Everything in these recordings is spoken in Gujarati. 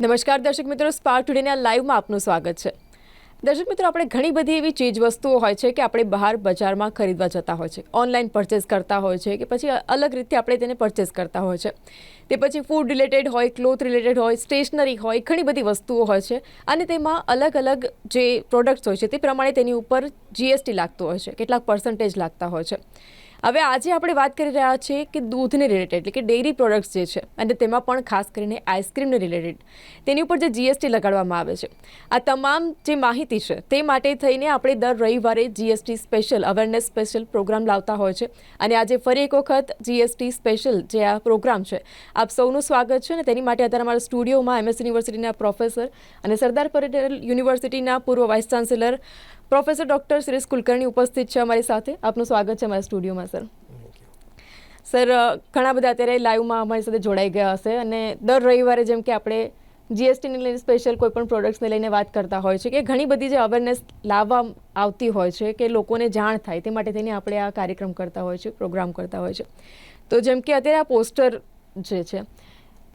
નમસ્કાર દર્શક મિત્રો સ્પાર્ક ટુડેના લાઈવમાં આપનું સ્વાગત છે. દર્શક મિત્રો, આપણે ઘણી બધી એવી ચીજ વસ્તુઓ હોય છે કે આપણે બહાર બજારમાં ખરીદવા જતા હોય છે ઓનલાઈન પરચેસ કરતા હોય છે, કે પછી અલગ રીતે આપણે તેને પરચેસ કરતા હોય છે. તે પછી ફૂડ રિલેટેડ હોય ક્લોથ રિલેટેડ હોય સ્ટેશનરી હોય, ઘણી બધી વસ્તુઓ હોય છે, અને તેમાં અલગ અલગ જે પ્રોડક્ટ્સ હોય છે, તે પ્રમાણે તેની ઉપર જીએસટી લાગતો હોય છે, કેટલાક પર્સન્ટેજ લાગતા હોય છે. હવે આજે આપણે વાત કરી રહ્યા છીએ કે દૂધને રિલેટેડ એટલે કે ડેરી પ્રોડક્ટ્સ જે છે, અને તેમાં પણ ખાસ કરીને આઈસ્ક્રીમને રિલેટેડ તેની ઉપર જે જીએસટી લગાડવામાં આવે છે. આ તમામ જે માહિતી છે, તે માટે થઈને આપણે દર રવિવારે GST special awareness special programme લાવતા હોય છે. અને આજે ફરી એક વખત જીએસટી સ્પેશિયલ જે આ પ્રોગ્રામ છે, આપ સૌનું સ્વાગત છે. અને તેની માટે અત્યારે અમારા સ્ટુડિયોમાં એમએસ યુનિવર્સિટીના પ્રોફેસર અને સરદાર પટેલ યુનિવર્સિટીના પૂર્વ vice chancellor professor doctor Shresh Kulkarni ઉપસ્થિત છે અમારી સાથે. આપનું સ્વાગત છે અમારા સ્ટુડિયોમાં સર. સર ઘણા બધા અત્યારે લાઈવમાં અમારી સાથે જોડાઈ ગયા હશે અને દર રવિવારે જેમ કે આપણે જીએસટીને લઈને સ્પેશિયલ કોઈ પણ પ્રોડક્ટ્સને લઈને વાત કરતા હોય છે કે ઘણી બધી જે અવેરનેસ લાવવા આવતી હોય છે કે લોકોને જાણ થાય તે માટે થઈને આપણે આ કાર્યક્રમ કરતા હોય છે પ્રોગ્રામ કરતા હોય છે. તો જેમ કે અત્યારે આ પોસ્ટર જે છે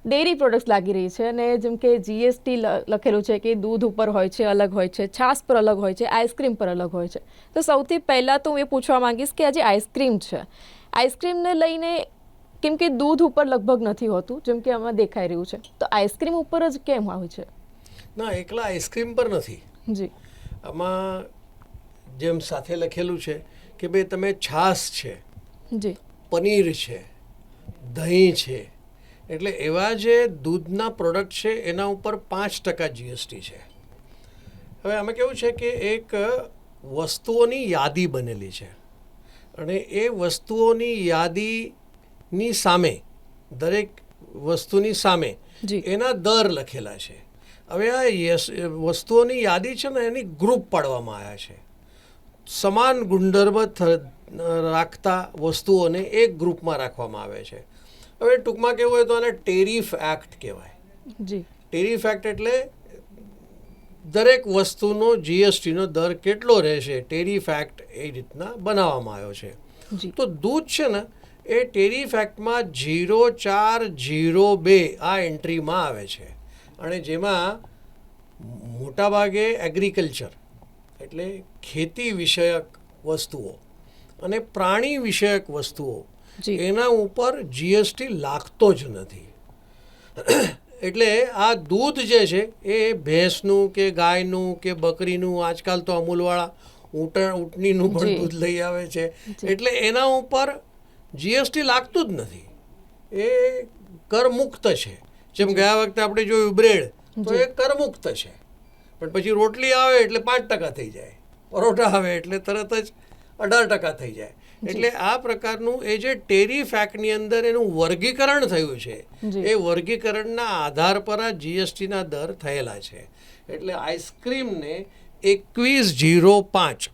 ડેરી પ્રોડક્ટ્સ લાગી રહી છે અને જેમ કે જીએસટી લખેલું છે કે દૂધ ઉપર હોય છે અલગ હોય છે છાશ પર અલગ હોય છે આઈસ્ક્રીમ પર અલગ હોય છે. તો સૌથી પહેલાં તો હું એ પૂછવા માંગીશ કે આ જે આઈસ્ક્રીમ છે આઈસ્ક્રીમને લઈને કેમ કે દૂધ ઉપર લગભગ નથી હોતું જેમ કે આમાં દેખાઈ રહ્યું છે. તો આઈસ્ક્રીમ ઉપર જ કેમ આવે છે? ના એકલા આઈસ્ક્રીમ પર નથી. જી. આમાં જેમ સાથે લખેલું છે કે ભાઈ તમે છાશ છે જી. પનીર છે દહીં છે એટલે એવા જે દૂધના પ્રોડક્ટ છે એના ઉપર પાંચ ટકા જીએસટી છે. હવે આમાં કેવું છે કે એક વસ્તુઓની યાદી બનેલી છે. અને એ વસ્તુઓની યાદીની સામે દરેક વસ્તુની સામે એના દર લખેલા છે. હવે આ યસ વસ્તુઓની યાદી છે ને એની ગ્રુપ પાડવામાં આવ્યા છે. સમાન ગુણધર્મ રાખતા વસ્તુઓને એક ગ્રુપમાં રાખવામાં આવે છે. હવે ટૂંકમાં કેવું હોય તો આને ટેરિફ એક્ટ કહેવાય. જી. ટેરિફ એક્ટ એટલે દરેક વસ્તુનો જીએસટીનો દર કેટલો રહેશે ટેરિફ એક્ટ એ રીતના બનાવવામાં આવ્યો છે. તો દૂધ છે ને એ ટેરિફ એક્ટમાં જીરો ચાર જીરો બે આ એન્ટ્રીમાં આવે છે. અને જેમાં મોટાભાગે એગ્રીકલ્ચર એટલે ખેતી વિષયક વસ્તુઓ અને પ્રાણી વિષયક વસ્તુઓ. એના ઉપર જીએસટી લાગતો જ નથી. એટલે આ દૂધ જે છે એ ભેંસનું કે ગાયનું કે બકરીનું આજકાલ તો અમૂલવાળા ઊંટણ ઊંટણીનું પણ. દૂધ લઈ આવે છે. એટલે એના ઉપર જીએસટી લાગતું જ નથી. એ કરમુક્ત છે. જેમ ગયા વખતે આપણે જોયું બ્રેડ તો એ કરમુક્ત છે. પણ પછી રોટલી આવે એટલે પાંચ ટકા થઈ જાય. પરોઠા આવે એટલે તરત જ અઢાર ટકા થઈ જાય. એટલે આ પ્રકારનું એ જે ટેરી ફેક્ટની અંદર એનું વર્ગીકરણ થયું છે એ વર્ગીકરણના આધાર પર આ જીએસટીના દર થયેલા છે. એટલે આઈસ્ક્રીમને એકવીસ જીરો પાંચ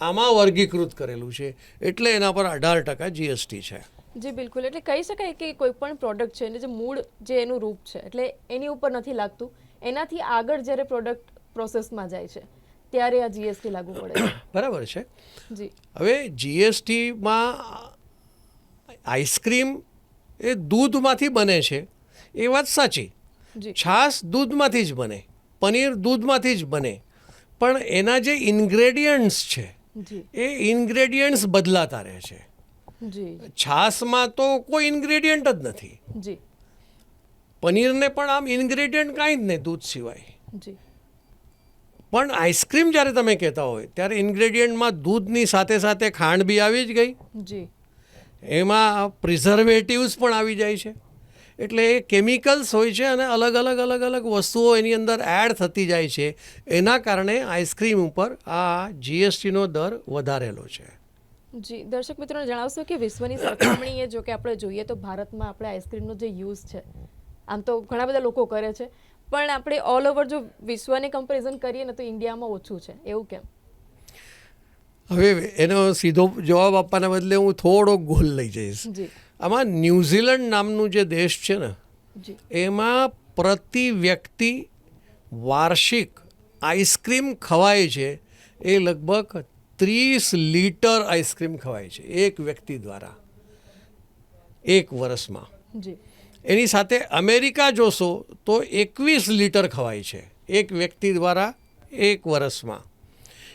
આમાં વર્ગીકૃત કરેલું છે એટલે એના પર અઢાર ટકા જીએસટી છે. જી બિલકુલ. એટલે કહી શકાય કે કોઈ પણ પ્રોડક્ટ છે એને જે મૂળ જે એનું રૂપ છે એટલે એની ઉપર નથી લાગતું. એનાથી આગળ જ્યારે પ્રોડક્ટ પ્રોસેસમાં જાય છે ત્યારે આ જીએસટી લાગુ પડે બરાબર છે. જી. હવે જીએસટીમાં આઈસ્ક્રીમ એ દૂધમાંથી બને છે. એ વાત સાચી. છાશ દૂધમાંથી જ બને. પનીર દૂધમાંથી જ બને. પણ એના જે ઇન્ગ્રેડિયન્ટ્સ છે એ ઇન્ગ્રેડિયન્ટ્સ બદલાતા રહે છે. છાશમાં તો કોઈ ઇન્ગ્રેડિયન્ટ જ નથી. પનીરને પણ આમ ઇન્ગ્રેડિયન્ટ કાંઈ જ નહીં દૂધ સિવાય. પણ આઈસ્ક્રીમ જ્યારે તમે કહેતા હોય ત્યારે ઇન્ગ્રેડિયન્ટમાં દૂધની સાથે સાથે ખાંડ બી આવી જ ગઈ. જી. એમાં પ્રિઝર્વેટિવ્સ પણ આવી જાય છે. એટલે એ કેમિકલ્સ હોય છે અને અલગ અલગ અલગ અલગ વસ્તુઓ એની અંદર એડ થતી જાય છે. એના કારણે આઈસ્ક્રીમ ઉપર આ જીએસટીનો દર વધારેલો છે. જી. દર્શક મિત્રોને જણાવશો કે વિશ્વની સરખામણીએ જો કે આપણે જોઈએ તો ભારતમાં આપણે આઈસ્ક્રીમનો જે યુઝ છે આમ તો ઘણા બધા લોકો કરે છે. પણ આપણે ઓલ ઓવર જો વિશ્વને કમ્પેરિઝન કરીએ ને તો ઇન્ડિયામાં ઓછું છે. એવું કેમ? હવે એનો સીધો જવાબ આપવાના બદલે હું થોડો ગોલ લઈ જઈશ. આમાં ન્યૂઝીલેન્ડ નામનું જે દેશ છે ને એમાં પ્રતિ વ્યક્તિ વાર્ષિક આઈસ્ક્રીમ ખવાય છે. એ લગભગ ત્રીસ લીટર આઈસ્ક્રીમ ખવાય છે એક વ્યક્તિ દ્વારા. એક વર્ષમાં. એની સાથે અમેરિકા જોશો તો એકવીસ લીટર ખવાય છે એક વ્યક્તિ દ્વારા એક વર્ષમાં.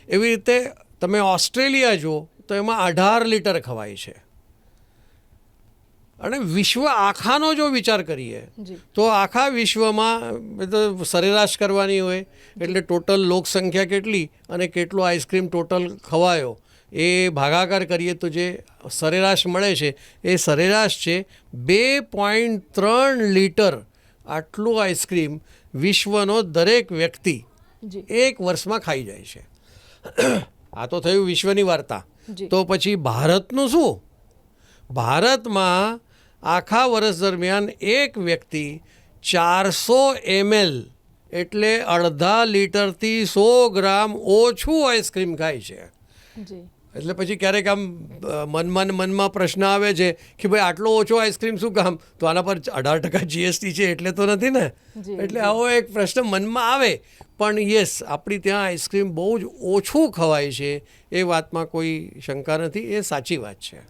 એવી રીતે તમે ઓસ્ટ્રેલિયા જુઓ તો એમાં અઢાર લીટર ખવાય છે. અને વિશ્વ આખાનો જો વિચાર કરીએ તો આખા વિશ્વમાં સરેરાશ કરવાની હોય એટલે ટોટલ લોકસંખ્યા કેટલી અને કેટલો આઈસ્ક્રીમ ટોટલ ખવાયો. એ ભાગાકાર કરીએ તો જે સરેરાશ મળે છે એ સરેરાશ છે બે પોઈન્ટ ત્રણ લીટર આટલું આઈસ્ક્રીમ વિશ્વનો દરેક વ્યક્તિ એક વર્ષમાં ખાઈ જાય છે. આ તો થયું વિશ્વની વાર્તા. તો પછી ભારતનું શું? ભારતમાં આખા વર્ષ દરમિયાન એક વ્યક્તિ ચારસો એમએલ એટલે અડધા લીટરથી સો ગ્રામ ઓછું આઈસ્ક્રીમ ખાય છે. એટલે પછી ક્યારેક આમ મનમાં મનમાં પ્રશ્ન આવે છે કે ભાઈ આટલો ઓછો આઈસ્ક્રીમ શું કામ? તો આના પર અઢાર ટકા જીએસટી છે એટલે તો નથી ને? એટલે આવો એક પ્રશ્ન મનમાં આવે. પણ યસ આપણી ત્યાં આઈસ્ક્રીમ બહુ જ ઓછું ખવાય છે એ વાતમાં કોઈ શંકા નથી એ સાચી વાત છે.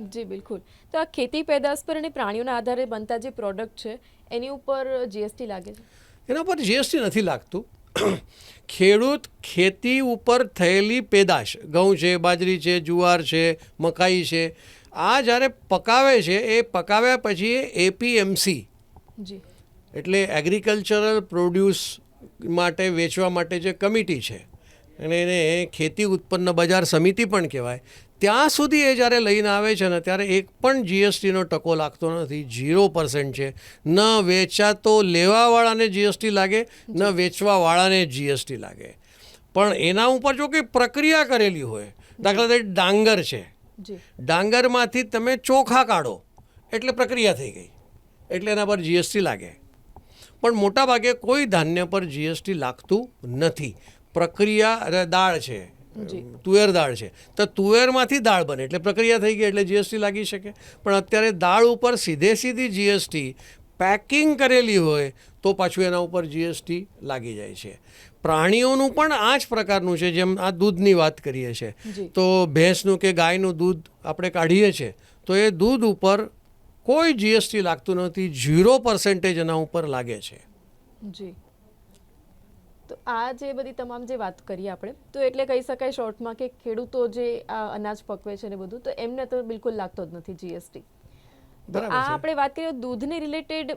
જી બિલકુલ. તો આ ખેતી પેદાશ પર અને પ્રાણીઓના આધારે બનતા જે પ્રોડક્ટ છે એની ઉપર જીએસટી લાગે છે? એના પર જીએસટી નથી લાગતું. ખેડૂત ખેતી ઉપર થયેલી પેદાશ ઘઉં છે બાજરી છે જુવાર છે મકાઈ છે આ જ્યારે પકાવે છે એ પકાવ્યા પછી એપીએમસી એટલે એગ્રીકલ્ચરલ પ્રોડ્યુસ માટે વેચવા માટે જે કમિટી છે અને એને ખેતી ઉત્પન્ન બજાર સમિતિ પણ કહેવાય ત્યાં સુધી એ જ્યારે લઈને આવે છે ને ત્યારે એક પણ જીએસટીનો ટકો લાગતો નથી. ઝીરો પર્સન્ટ છે. ન વેચાતો લેવાવાળાને જીએસટી લાગે ન વેચવાવાળાને જીએસટી લાગે. પણ એના ઉપર જો કંઈ પ્રક્રિયા કરેલી હોય દાખલા તરીકે ડાંગર છે. ડાંગરમાંથી તમે ચોખા કાઢો એટલે પ્રક્રિયા થઈ ગઈ. એટલે એના પર જીએસટી લાગે. પણ મોટાભાગે કોઈ ધાન્ય પર જીએસટી લાગતું નથી. પ્રક્રિયા દાળ છે. તુવેર દાળ છે. તો તુવેરમાંથી દાળ બને એટલે પ્રક્રિયા થઈ ગઈ એટલે જીએસટી લાગી શકે. પણ અત્યારે દાળ ઉપર સીધે સીધી જીએસટી પેકિંગ કરેલી હોય તો પાછું એના ઉપર જીએસટી લાગી જાય છે. પ્રાણીઓનું પણ આ જ પ્રકારનું છે જેમ આ દૂધની વાત કરીએ છીએ તો ભેંસનું કે ગાયનું દૂધ આપણે કાઢીએ છીએ તો એ દૂધ ઉપર કોઈ જીએસટી લાગતું નથી ઝીરો પર્સન્ટેજ એના ઉપર લાગે છે. જી. તો આ જે બધી તમામ જે વાત કરીએ આપણે, તો એટલે કહી શકાય શોર્ટમાં કે ખેડૂતો જે આ અનાજ પકવે છે ને બધું, તો એમને તો બિલકુલ લાગતો જ નથી જીએસટી. આપણે વાત કરીએ દૂધને રિલેટેડ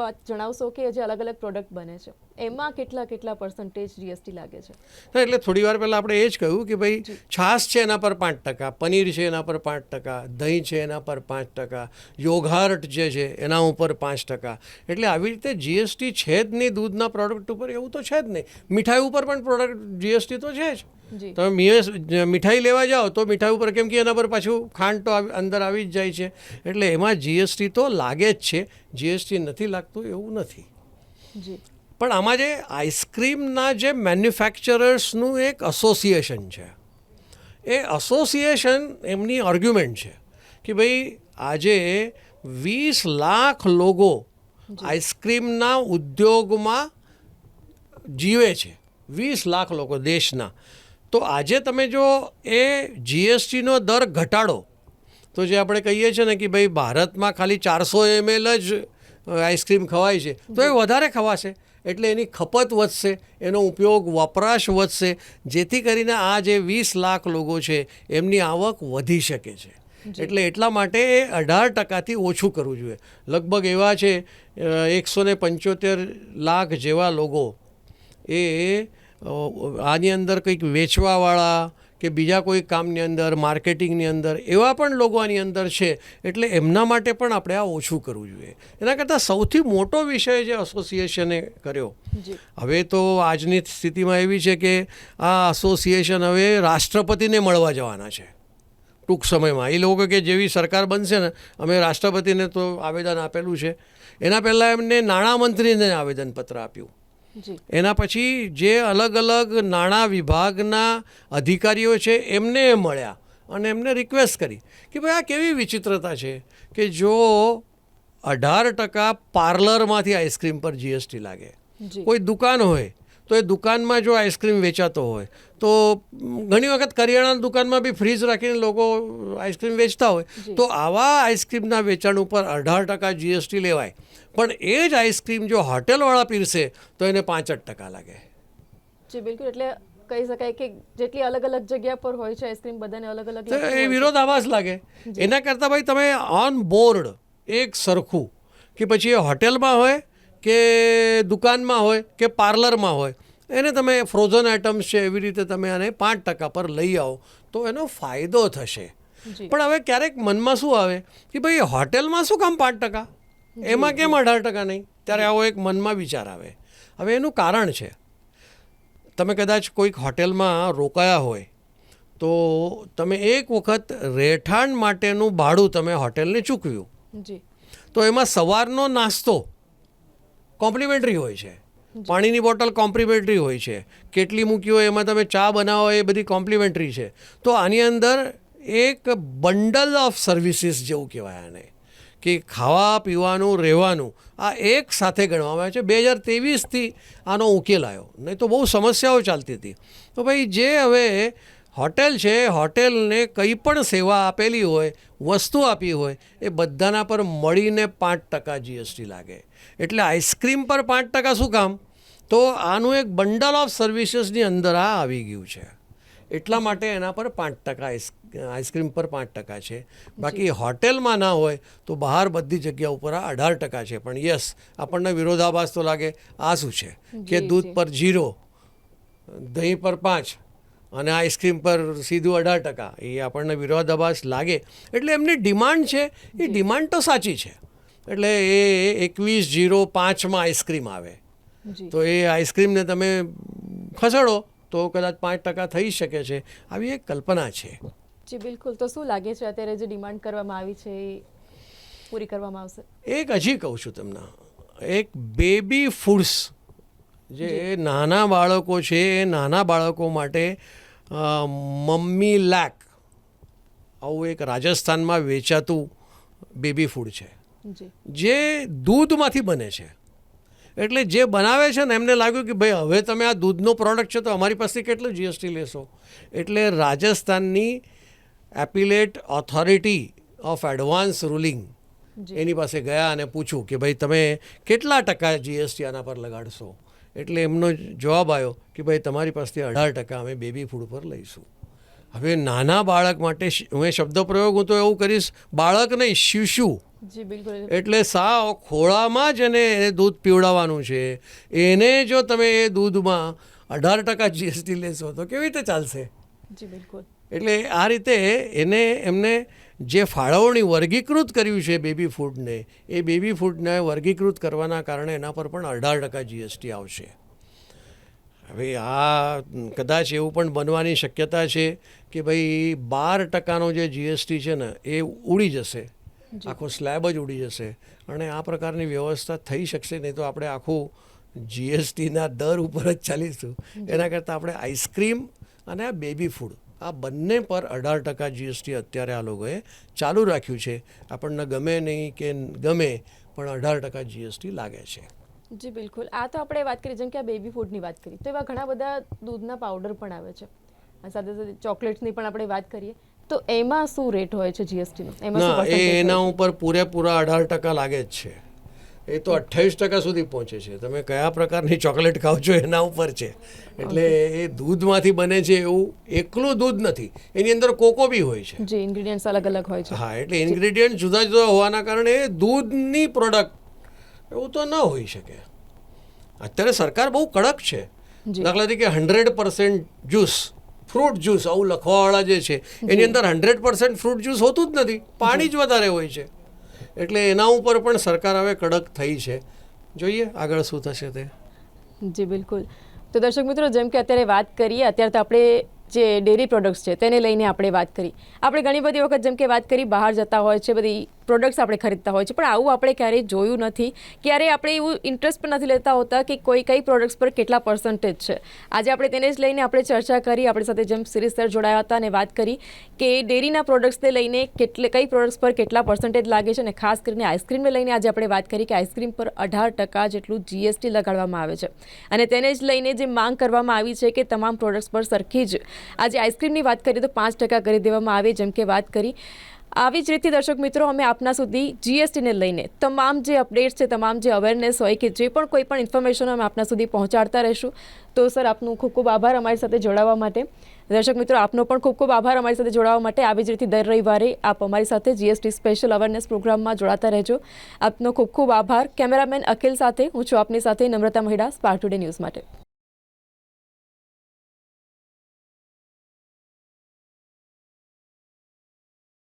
વાત જણાવશો કે જે અલગ અલગ પ્રોડક્ટ બને છે. એમાં કેટલા કેટલા પર્સન્ટેજ જીએસટી લાગે છે? હા, એટલે થોડી વાર પહેલાં આપણે એ જ કહ્યું કે ભાઈ છાશ છે એના પર પાંચ ટકા પનીર છે એના પર પાંચ ટકા દહીં છે એના પર પાંચ ટકા યોગાર્ટ જે છે એના ઉપર પાંચ ટકા. એટલે આવી રીતે જીએસટી છે જ નહીં દૂધના પ્રોડક્ટ ઉપર એવું તો છે જ નહીં. મીઠાઈ ઉપર પણ પ્રોડક્ટ જીએસટી તો છે જી. તમે મીએ- મીઠાઈ લેવા જાઓ તો મીઠાઈ ઉપર કેમ કે એના પર પાછું ખાંડ તો અંદર આવી જ જાય છે. એટલે એમાં જીએસટી તો લાગે જ છે. જીએસટી નથી લાગતું એવું નથી. પણ આમાં જે આઈસ્ક્રીમના જે મેન્યુફેક્ચરર્સનું એક એસોસિએશન છે. એ એસોસિએશન એમની આર્ગ્યુમેન્ટ છે કે ભાઈ આજે વીસ લાખ લોકો આઈસ્ક્રીમના ઉદ્યોગમાં જીવે છે. વીસ લાખ લોકો દેશના. તો આજે તમે જો એ જીએસટીનો દર ઘટાડો તો જે આપણે કહીએ છીએ ને કે ભાઈ ભારતમાં ખાલી ચારસો એમએલ જ આઈસ્ક્રીમ ખવાય છે તો એ વધારે ખવાશે. એટલે એની ખપત વધશે એનો ઉપયોગ વપરાશ વધશે જેથી કરીને આ જે વીસ લાખ લોકો છે એમની આવક વધી શકે છે. એટલે એટલા માટે એ અઢાર ટકાથી ઓછું કરવું જોઈએ. લગભગ એવા છે એકસો ને પંચોતેર લાખ જેવા લોકો એ આની અંદર કંઈક વેચવાવાળા કે બીજા કોઈ કામની અંદર માર્કેટિંગની અંદર એવા પણ લોકો આની અંદર છે. એટલે એમના માટે પણ આપણે આ ઓછું કરવું જોઈએ. એના કરતાં સૌથી મોટો વિષય જે એસોસિએશને કર્યો. હવે તો આજની સ્થિતિમાં એવી છે કે આ એસોસિએશન હવે રાષ્ટ્રપતિને મળવા જવાના છે. ટૂંક સમયમાં. એ લોકો કે જેવી સરકાર બનશે ને અમે રાષ્ટ્રપતિને તો આવેદન આપેલું છે. એના પહેલાં એમને નાણામંત્રીને આવેદનપત્ર આપ્યું. એના પછી જે અલગ અલગ નાણાં વિભાગના અધિકારીઓ છે એમને મળ્યા અને એમને રિક્વેસ્ટ કરી કે ભાઈ આ કેવી વિચિત્રતા છે કે જો અઢાર ટકા પાર્લરમાંથી આઈસ્ક્રીમ પર જીએસટી લાગે. કોઈ દુકાન હોય તો એ દુકાનમાં જો આઈસ્ક્રીમ વેચાતો હોય તો ઘણી વખત કરિયાણાની દુકાનમાં બી ફ્રીજ રાખીને લોકો આઈસ્ક્રીમ વેચતા હોય. તો આવા આઈસ્ક્રીમના વેચાણ ઉપર અઢાર ટકા જીએસટી લેવાય. પણ એ જ આઈસ્ક્રીમ જો હોટેલવાળા પીરસે તો એને પાંચ જ ટકા લાગે. જી બિલકુલ. એટલે કહી શકાય કે જેટલી અલગ અલગ જગ્યા પર હોય છે આઈસ્ક્રીમ બધાને અલગ અલગ એ. વિરોધાભાસ લાગે. એના કરતાં ભાઈ તમે ઓન બોર્ડ એક સરખું કે પછી એ હોટેલમાં હોય કે દુકાનમાં હોય કે પાર્લરમાં હોય એને તમે ફ્રોઝન આઇટમ્સ છે એવી રીતે તમે આને પાંચ ટકા પર લઈ આવો તો એનો ફાયદો થશે. પણ હવે ક્યારેક મનમાં શું આવે કે ભાઈ હોટેલમાં શું કામ પાંચ ટકા? એમાં કેમ અઢાર ટકા નહીં? ત્યારે આવો એક મનમાં વિચાર આવે. હવે એનું કારણ છે. તમે કદાચ કોઈક હોટેલમાં રોકાયા હોય તો તમે એક વખત રહેઠાણ માટેનું ભાડું તમે હોટેલને ચૂકવ્યું. તો એમાં સવારનો નાસ્તો કોમ્પ્લિમેન્ટરી હોય છે. પાણીની બોટલ કોમ્પ્લિમેન્ટરી હોય છે. કેટલી મૂકી હોય એમાં તમે ચા બનાવો એ બધી કોમ્પ્લિમેન્ટરી છે. તો આની અંદર એક બંડલ ઓફ સર્વિસીસ જેવું કહેવાય આને. કે ખાવા, પીવાનું, રહેવાનું આ એક સાથે ગણવામાં આવે છે. બે હજાર ત્રેવીસથી આનો ઉકેલ આવ્યો. નહીં તો બહુ સમસ્યાઓ ચાલતી હતી. તો ભાઈ, જે હવે હોટેલ છે, હોટેલને કંઈ પણ સેવા આપેલી હોય, વસ્તુ આપી હોય, એ બધાના પર મળીને પાંચ ટકા જીએસટી લાગે. એટલે આઈસ્ક્રીમ પર પાંચ ટકા શું કામ? તો આનું એક બંડલ ઓફ સર્વિસીસની અંદર આ આવી ગયું છે. એટલા માટે એના પર પાંચ ટકા આઈસ આઈસ્ક્રીમ પર પાંચ ટકા છે. બાકી હોટેલમાં ના હોય તો બહાર બધી જગ્યા ઉપર આ અઢાર ટકા છે. પણ યસ આપણને વિરોધાભાસ તો લાગે. આ શું છે? કે દૂધ પર જીરો દહીં પર પાંચ અને આઈસ્ક્રીમ પર સીધું અઢાર ટકા એ આપણને વિરોધાભાસ લાગે. એટલે એમની ડિમાન્ડ છે એ ડિમાન્ડ તો સાચી છે. એટલે એ એકવીસ જીરો પાંચમાં આઈસ્ક્રીમ આવે. તો એ આઈસ્ક્રીમને તમે ખસેડો. તો કદાચ પાંચ ટકા થઈ શકે છે. આવી એક કલ્પના છે. જી બિલકુલ. તો શું લાગે છે અત્યારે જે ડિમાન્ડ કરવામાં આવી છે એ પૂરી કરવામાં આવશે? એક હજી કહું છું તમને. એક બેબી ફૂડ્સ જે નાના બાળકો છે એ નાના બાળકો માટે મમ્મી લેક આવું એક રાજસ્થાનમાં વેચાતું બેબી ફૂડ છે. જે દૂધમાંથી બને છે. એટલે જે બનાવે છે ને એમને લાગ્યું કે ભાઈ હવે તમે આ દૂધનો પ્રોડક્ટ છે તો અમારી પાસેથી કેટલું જીએસટી લેશો? એટલે રાજસ્થાનની appellate authority of advance ruling એની પાસે ગયા અને પૂછ્યું કે ભાઈ તમે કેટલા ટકા જીએસટી આના પર લગાડશો? એટલે એમનો જવાબ આવ્યો કે ભાઈ તમારી પાસેથી અઢાર ટકા અમે બેબી ફૂડ પર લઈશું. હવે નાના બાળક માટે હું એ શબ્દ પ્રયોગ હું તો એવું કરીશ બાળક નહીં શિશુ જી બિલકુલ. એટલે સાવ ખોળામાં જ એને દૂધ પીવડાવવાનું છે. એને જો તમે એ દૂધમાં અઢાર ટકા જીએસટી લેશો તો કેવી રીતે ચાલશે? જી બિલકુલ. એટલે આ રીતે એને એમને જે ફાળવણી વર્ગીકૃત કર્યું છે બેબી ફૂડને એ બેબી ફૂડને વર્ગીકૃત કરવાના કારણે એના પર પણ અઢાર ટકા જીએસટી આવશે. હવે આ કદાચ એવું પણ બનવાની શક્યતા છે કે ભાઈ બાર ટકાનો જે જીએસટી છે ને એ ઉડી જશે. આખો સ્લેબ જ ઉડી જશે. અને આ પ્રકારની વ્યવસ્થા થઈ શકશે નહીં તો આપણે આખું જીએસટીના દર ઉપર જ ચાલીશું. એના કરતાં આપણે આઈસ્ક્રીમ અને આ બેબી ફૂડ આ બંને પર અઢાર ટકા જીએસટી અત્યારે આ લોકોએ ચાલુ રાખ્યું છે. આપણને ગમે નહીં કે ગમે પણ અઢાર ટકા જીએસટી લાગે છે. જી બિલકુલ. આ તો આપણે વાત કરી જેમ કે આ બેબી ફૂડની વાત કરી. તો એવા ઘણા બધા દૂધના પાવડર પણ આવે છે. સાથે સાથે ચોકલેટ્સની પણ આપણે વાત કરીએ. તો એમાં શું રેટ હોય છે જીએસટીનો એમાં એ એના ઉપર પૂરેપૂરા અઢાર ટકા લાગે જ છે. એ તો અઠ્ઠાવીસ ટકા સુધી પહોંચે છે. તમે કયા પ્રકારની ચોકલેટ ખાવ છો એના ઉપર છે. એટલે એ દૂધમાંથી બને છે એવું એકલું દૂધ નથી. એની અંદર કોકો બી હોય છે. જે ઇન્ગ્રેડિયન્ટ્સ અલગ અલગ હોય છે. હા એટલે ઇન્ગ્રેડિયન્ટ જુદા જુદા હોવાના કારણે એ દૂધની પ્રોડક્ટ એવું તો ન હોઈ શકે. અત્યારે સરકાર બહુ કડક છે. દાખલા તરીકે hundred percent juice fruit juice આવું લખવાવાળા જે છે એની અંદર હંડ્રેડ પર્સન્ટ ફ્રૂટ જ્યુસ હોતું જ નથી. પાણી જ વધારે હોય છે. એટલે એના ઉપર પણ સરકાર હવે કડક થઈ છે. જોઈએ આગળ શું થશે તે. જી બિલકુલ. તો દર્શક મિત્રો જેમ કે અત્યારે વાત કરીએ અત્યારે તો આપણે જે ડેરી પ્રોડક્ટ્સ છે તેને લઈને આપણે વાત કરી. આપણે ઘણી બધી વખત જેમ કે વાત કરી બહાર જતા હોય છે બધી પ્રોડક્ટ્સ આપણે ખરીદતા હોય છે. પણ આવું આપણે ક્યારેય જોયું નથી. ક્યારેય આપણે એવું ઇન્ટરેસ્ટ પણ નથી લેતા હોતા કે કોઈ કઈ પ્રોડક્ટ્સ પર કેટલા પર્સન્ટેજ છે. આજે આપણે તેને જ લઈને આપણે ચર્ચા કરી, આપણી સાથે જેમ સિરીઝ સર જોડાયા હતા અને વાત કરી કે ડેરીના પ્રોડક્ટ્સને લઈને કેટલે, કઈ પ્રોડક્ટ્સ પર કેટલા પર્સન્ટેજ લાગે છે અને ખાસ કરીને આઈસ્ક્રીમને લઈને આજે આપણે વાત કરી કે આઈસ્ક્રીમ પર અઢાર ટકા જેટલું જીએસટી લગાડવામાં આવે છે. અને તેને જ લઈને જે માંગ કરવામાં આવી છે કે તમામ પ્રોડક્ટ્સ પર સરખી જ, આજે આઈસ્ક્રીમની વાત કરીએ તો પાંચ ટકા કરી દેવામાં આવે, જેમ કે વાત કરી આવી જ રીતે દર્શક મિત્રો, અમે આપના સુધી જીએસટીને લઈને તમામ જે અપડેટ્સ છે, તમામ જે અવેરનેસ હોય કે જે પણ કોઈ પણ ઇન્ફોર્મેશન અમે આપના સુધી પહોંચાડતા રહીશું. તો સર, આપનું ખૂબ ખૂબ આભાર અમારી સાથે જોડાવા માટે. દર્શક મિત્રો, આપનો પણ ખૂબ ખૂબ આભાર અમારી સાથે જોડાવા માટે. આવી જ રીતે દર રવિવારે આપ અમારી સાથે જીએસટી સ્પેશિયલ અવેરનેસ પ્રોગ્રામમાં જોડાતા રહેજો. આપનો ખૂબ ખૂબ આભાર. કેમેરામેન અખિલ સાથે હું છું આપની સાથે નમ્રતા મહિડા સ્પાર ટુડે ન્યૂઝ માટે.